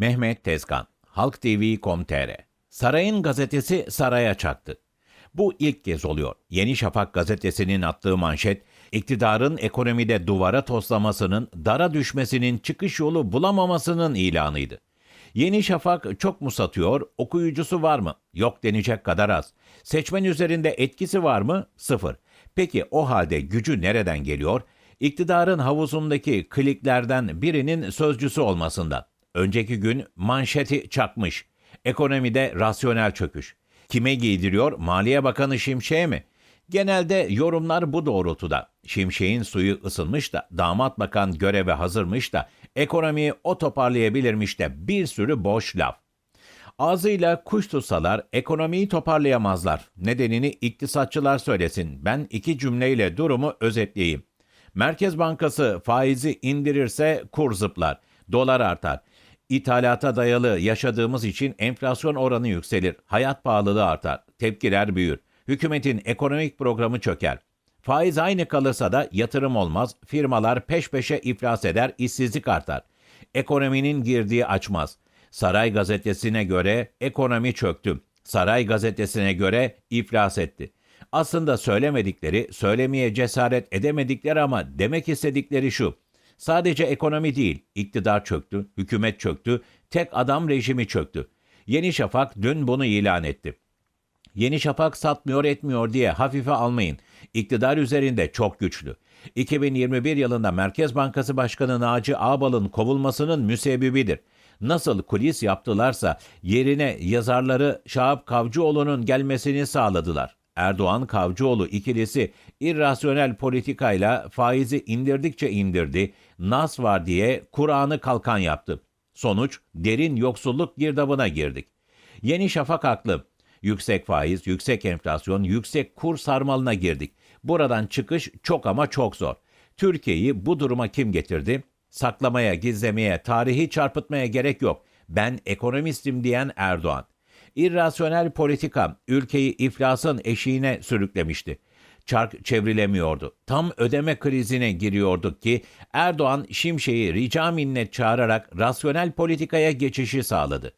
Mehmet Tezkan, Halk TV.com.tr Sarayın gazetesi saraya çaktı. Bu ilk kez oluyor. Yeni Şafak gazetesinin attığı manşet, iktidarın ekonomide duvara toslamasının, dara düşmesinin çıkış yolu bulamamasının ilanıydı. Yeni Şafak çok mu satıyor, okuyucusu var mı? Yok denecek kadar az. Seçmen üzerinde etkisi var mı? Sıfır. Peki o halde gücü nereden geliyor? İktidarın havuzundaki kliklerden birinin sözcüsü olmasından. Önceki gün manşeti çakmış. Ekonomide rasyonel çöküş. Kime giydiriyor? Maliye Bakanı Şimşek'e mi? Genelde yorumlar bu doğrultuda. Şimşek'in suyu ısınmış da damat bakan göreve hazırmış da ekonomiyi o toparlayabilirmiş de bir sürü boş laf. Ağzıyla kuş tutsalar ekonomiyi toparlayamazlar. Nedenini iktisatçılar söylesin. Ben iki cümleyle durumu özetleyeyim. Merkez Bankası faizi indirirse kur zıplar, dolar artar. İthalata dayalı yaşadığımız için enflasyon oranı yükselir, hayat pahalılığı artar, tepkiler büyür. Hükümetin ekonomik programı çöker. Faiz aynı kalırsa da yatırım olmaz, firmalar peş peşe iflas eder, işsizlik artar. Ekonominin girdiği açmaz. Saray gazetesine göre ekonomi çöktü. Saray gazetesine göre iflas etti. Aslında söylemedikleri, söylemeye cesaret edemedikleri ama demek istedikleri şu. Sadece ekonomi değil, iktidar çöktü, hükümet çöktü, tek adam rejimi çöktü. Yeni Şafak dün bunu ilan etti. Yeni Şafak satmıyor etmiyor diye hafife almayın. İktidar üzerinde çok güçlü. 2021 yılında Merkez Bankası Başkanı Naci Ağbal'ın kovulmasının müsebbibidir. Nasıl kulis yaptılarsa yerine yazarları Şahap Kavcıoğlu'nun gelmesini sağladılar. Erdoğan Kavcıoğlu ikilisi irrasyonel politikayla faizi indirdikçe indirdi, nas var diye Kur'an'ı kalkan yaptı. Sonuç derin yoksulluk girdabına girdik. Yeni Şafak haklı. Yüksek faiz, yüksek enflasyon, yüksek kur sarmalına girdik. Buradan çıkış çok ama çok zor. Türkiye'yi bu duruma kim getirdi? Saklamaya, gizlemeye, tarihi çarpıtmaya gerek yok. Ben ekonomistim diyen Erdoğan. İrrasyonel politika ülkeyi iflasın eşiğine sürüklemişti. Çark çevrilemiyordu. Tam ödeme krizine giriyorduk ki Erdoğan Şimşek'i rica minnet çağırarak rasyonel politikaya geçişi sağladı.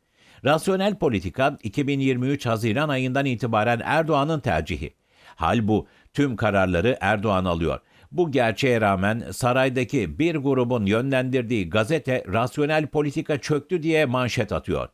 Rasyonel politika 2023 Haziran ayından itibaren Erdoğan'ın tercihi. Hal bu. Tüm kararları Erdoğan alıyor. Bu gerçeğe rağmen saraydaki bir grubun yönlendirdiği gazete rasyonel politika çöktü diye manşet atıyor.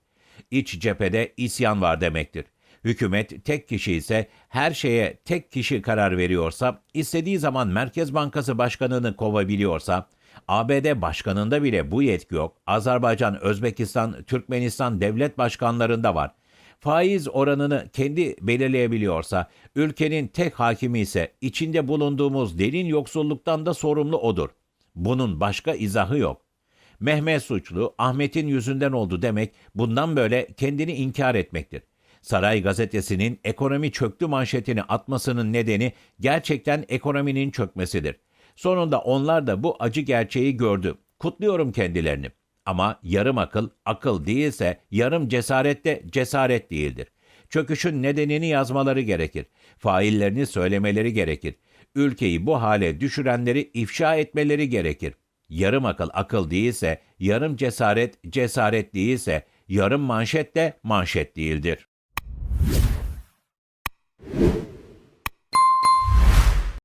İç cephede isyan var demektir. Hükümet tek kişi ise her şeye tek kişi karar veriyorsa, istediği zaman Merkez Bankası Başkanı'nı kovabiliyorsa, ABD başkanında bile bu yetki yok. Azerbaycan, Özbekistan, Türkmenistan devlet başkanlarında var. Faiz oranını kendi belirleyebiliyorsa, ülkenin tek hakimi ise içinde bulunduğumuz derin yoksulluktan da sorumlu odur. Bunun başka izahı yok. Mehmet suçlu, Ahmet'in yüzünden oldu demek bundan böyle kendini inkar etmektir. Saray gazetesinin ekonomi çöktü manşetini atmasının nedeni gerçekten ekonominin çökmesidir. Sonunda onlar da bu acı gerçeği gördü. Kutluyorum kendilerini. Ama yarım akıl akıl değilse yarım cesaret de cesaret değildir. Çöküşün nedenini yazmaları gerekir. Faillerini söylemeleri gerekir. Ülkeyi bu hale düşürenleri ifşa etmeleri gerekir. Yarım akıl akıl değilse, yarım cesaret cesaret değilse, yarım manşet de manşet değildir.